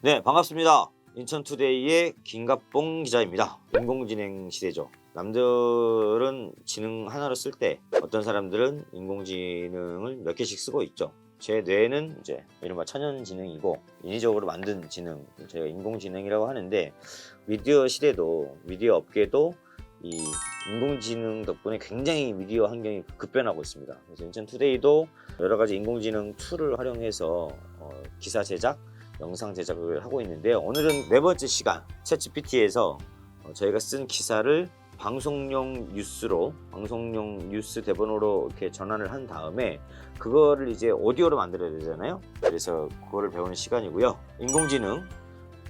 네, 반갑습니다. 인천투데이의 김갑봉 기자입니다. 인공지능 시대죠. 남들은 지능 하나로 쓸때 어떤 사람들은 인공지능을 몇 개씩 쓰고 있죠. 제 뇌는 이제 이른바 천연지능이고 인위적으로 만든 지능, 제가 인공지능이라고 하는데 미디어 시대도 미디어 업계도 이 인공지능 덕분에 굉장히 미디어 환경이 급변하고 있습니다. 그래서 인천투데이도 여러 가지 인공지능 툴을 활용해서 어, 기사 제작, 영상 제작을 하고 있는데요. 오늘은 네 번째 시간 챗GPT에서 어, 저희가 쓴 기사를 방송용 뉴스로 방송용 뉴스 대본으로 이렇게 전환을 한 다음에 그거를 이제 오디오로 만들어야 되잖아요. 그래서 그거를 배우는 시간이고요. 인공지능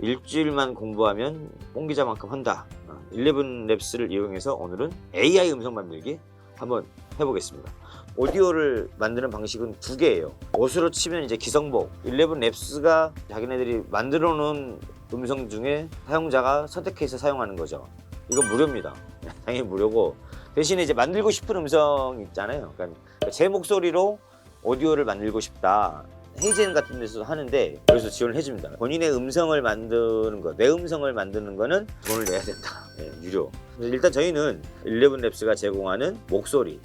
일주일만 공부하면 뽕기자만큼 한다. 11랩스를 이용해서 오늘은 AI 음성 만들기 한번 해보겠습니다. 오디오를 만드는 방식은 두 개예요. 옷으로 치면 이제 기성복. 11 랩스가 자기네들이 만들어 놓은 음성 중에 사용자가 선택해서 사용하는 거죠. 이건 무료입니다. 당연히 무료고 대신에 이제 만들고 싶은 음성 있잖아요. 그러니까 제 목소리로 오디오를 만들고 싶다. 헤이젠 같은 데서 하는데 그래서 지원을 해줍니다. 본인의 음성을 만드는 거, 내 음성을 만드는 거는 돈을 내야 된다. 예, 유료. 일단 저희는 11랩스가 제공하는 목소리,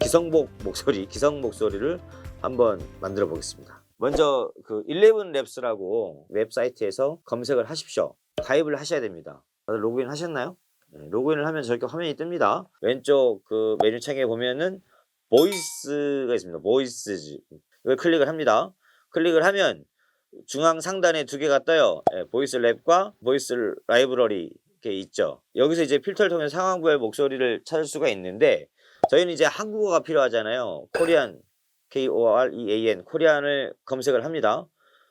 기성복 목소리, 기성 목소리를 한번 만들어 보겠습니다. 먼저 그 11랩스라고 웹사이트에서 검색을 하십시오. 가입을 하셔야 됩니다. 다들 로그인 하셨나요? 네, 로그인을 하면 저렇게 화면이 뜹니다. 왼쪽 그 메뉴 창에 보면은 보이스가 있습니다. 보이스즈. 이걸 클릭을 합니다. 클릭을 하면 중앙 상단에 두 개가 떠요. 예, 보이스 랩과 보이스 라이브러리 이렇게 있죠. 여기서 이제 필터를 통해 상황별 목소리를 찾을 수가 있는데 저희는 이제 한국어가 필요하잖아요. 코리안 K-O-R-E-A-N 코리안을 검색을 합니다.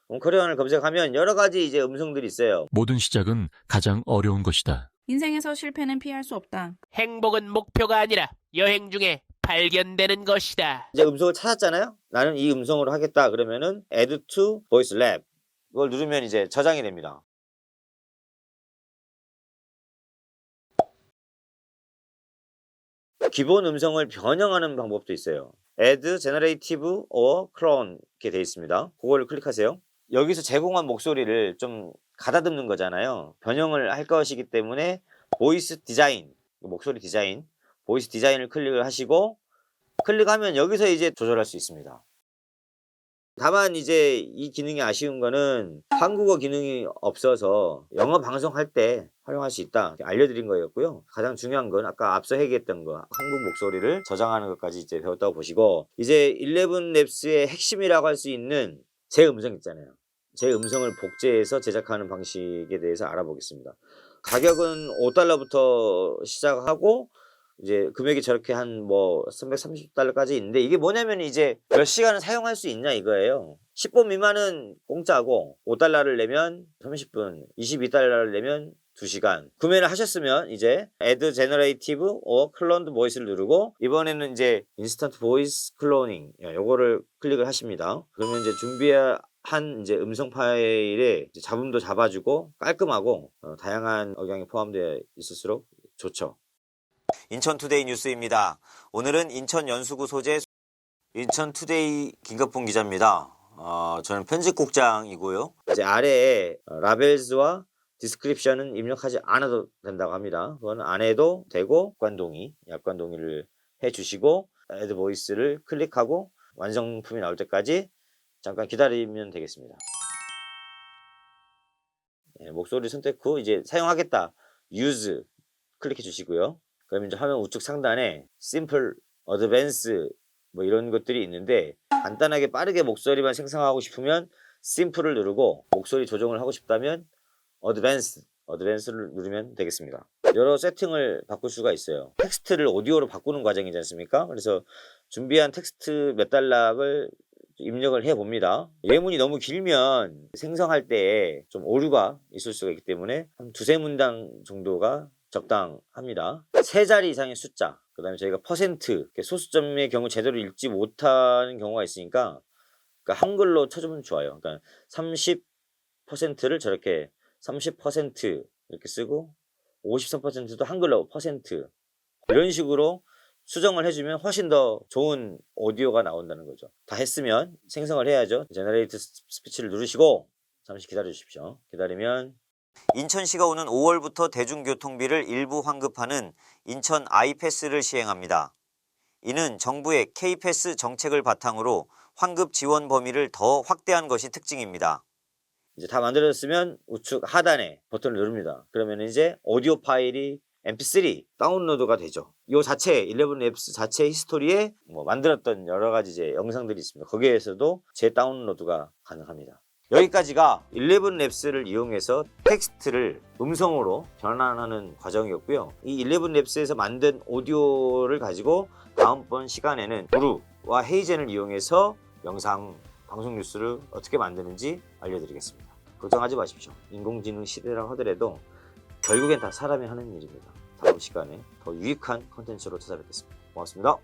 그럼 코리안을 검색하면 여러 가지 이제 음성들이 있어요. 모든 시작은 가장 어려운 것이다. 인생에서 실패는 피할 수 없다. 행복은 목표가 아니라 여행 중에 발견되는 것이다. 이제 음성을 찾았잖아요. 나는 이 음성으로 하겠다. 그러면은 Add to Voice Lab 이걸 누르면 이제 저장이 됩니다. 기본 음성을 변형하는 방법도 있어요. Add Generative or Clone 이렇게 돼 있습니다. 그거를 클릭하세요. 여기서 제공한 목소리를 좀 가다듬는 거잖아요. 변형을 할 것이기 때문에 보이스 디자인, 목소리 디자인, 보이스 디자인을 클릭을 하시고 클릭하면 여기서 이제 조절할 수 있습니다. 다만 이제 이 기능이 아쉬운 거는 한국어 기능이 없어서 영어 방송할 때 활용할 수 있다 알려드린 거였고요. 가장 중요한 건 아까 앞서 얘기했던 거 한국 목소리를 저장하는 것까지 이제 배웠다고 보시고 이제 11랩스의 핵심이라고 할 수 있는 제 음성 있잖아요. 제 음성을 복제해서 제작하는 방식에 대해서 알아보겠습니다. 가격은 5달러부터 시작하고 이제 금액이 저렇게 한 뭐 330달러까지 있는데 이게 뭐냐면 이제 몇 시간을 사용할 수 있냐 이거예요. 10분 미만은 공짜고 5달러를 내면 30분, 22달러를 내면 2시간. 구매를 하셨으면 이제 Add Generative or Cloned Voice를 누르고 이번에는 이제 Instant Voice Cloning 요거를 클릭을 하십니다. 그러면 이제 준비한 이제 음성 파일에 잡음도 잡아주고 깔끔하고 어, 다양한 억양이 포함되어 있을수록 좋죠. 인천투데이 뉴스입니다. 오늘은 인천 연수구 소재 인천투데이 김갑봉 기자입니다. 어, 저는 편집국장이고요. 이제 아래에 라벨즈와 디스크립션은 입력하지 않아도 된다고 합니다. 그건 안 해도 되고 약관 동의, 약관 동의를 해주시고 애드 보이스를 클릭하고 완성품이 나올 때까지 잠깐 기다리면 되겠습니다. 네, 목소리 선택 후 이제 사용하겠다. use 클릭해 주시고요. 그럼 이제 화면 우측 상단에 심플, 어드밴스 뭐 이런 것들이 있는데 간단하게 빠르게 목소리만 생성하고 싶으면 심플을 누르고 목소리 조정을 하고 싶다면 어드밴스, 어드밴스를 누르면 되겠습니다. 여러 세팅을 바꿀 수가 있어요. 텍스트를 오디오로 바꾸는 과정이지 않습니까? 그래서 준비한 텍스트 몇 달락을 입력을 해 봅니다. 예문이 너무 길면 생성할 때 좀 오류가 있을 수가 있기 때문에 한 두세 문장 정도가 적당합니다. 세 자리 이상의 숫자, 그 다음에 저희가 퍼센트, 소수점의 경우 제대로 읽지 못하는 경우가 있으니까 그러니까 한글로 쳐주면 좋아요. 그러니까 30%를 저렇게 30% 이렇게 쓰고 53%도 한글로 퍼센트 이런 식으로 수정을 해주면 훨씬 더 좋은 오디오가 나온다는 거죠. 다 했으면 생성을 해야죠. 제너레이트 스피치를 누르시고 잠시 기다려 주십시오. 기다리면 인천시가 오는 5월부터 대중교통비를 일부 환급하는 인천 아이패스를 시행합니다. 이는 정부의 K패스 정책을 바탕으로 환급 지원 범위를 더 확대한 것이 특징입니다. 이제 다 만들어졌으면 우측 하단에 버튼을 누릅니다. 그러면 이제 오디오 파일이 mp3 다운로드가 되죠. 이 자체 11 앱스 자체 히스토리에 뭐 만들었던 여러 가지 이제 영상들이 있습니다. 거기에서도 재다운로드가 가능합니다. 여기까지가 11 랩스를 이용해서 텍스트를 음성으로 변환하는 과정이었고요. 이 11 랩스에서 만든 오디오를 가지고 다음번 시간에는 브루와 헤이젠을 이용해서 영상 방송 뉴스를 어떻게 만드는지 알려드리겠습니다. 걱정하지 마십시오. 인공지능 시대라 하더라도 결국엔 다 사람이 하는 일입니다. 다음 시간에 더 유익한 컨텐츠로 찾아뵙겠습니다. 고맙습니다.